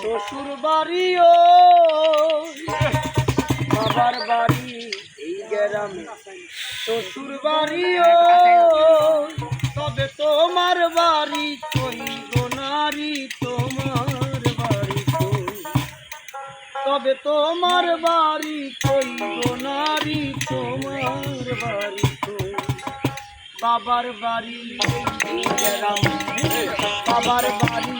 শ্বশুর বাড়িও বাবার বাড়ি, এই গ্রামে শ্বশুর বাড়িও তবে তোমার বাড়ি কই নারী, তোমার বাড়ি তবে তোমার বাড়ি কই নারী, তোমার বাড়ি বাবার বাড়ি বাবার বাড়ি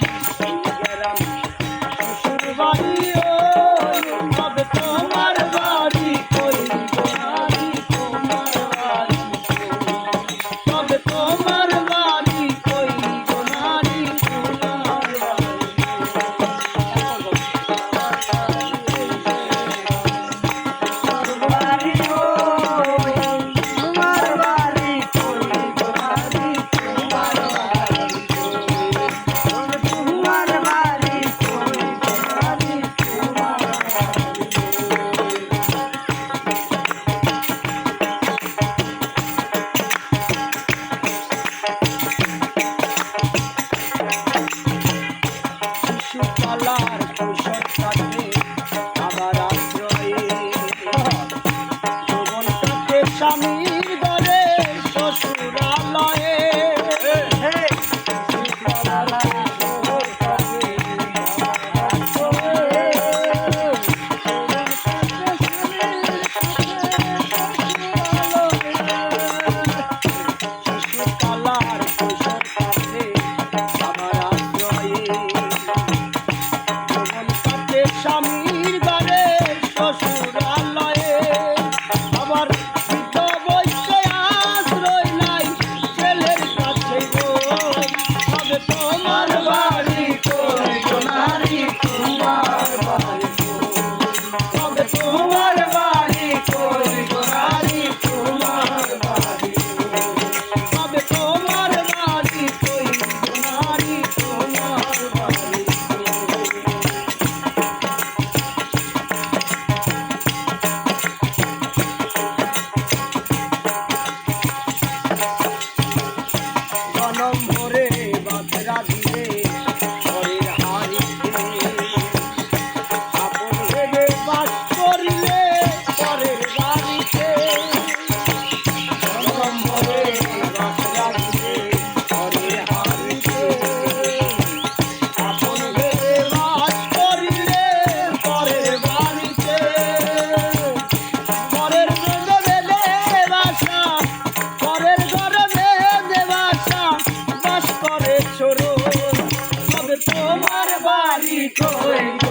going.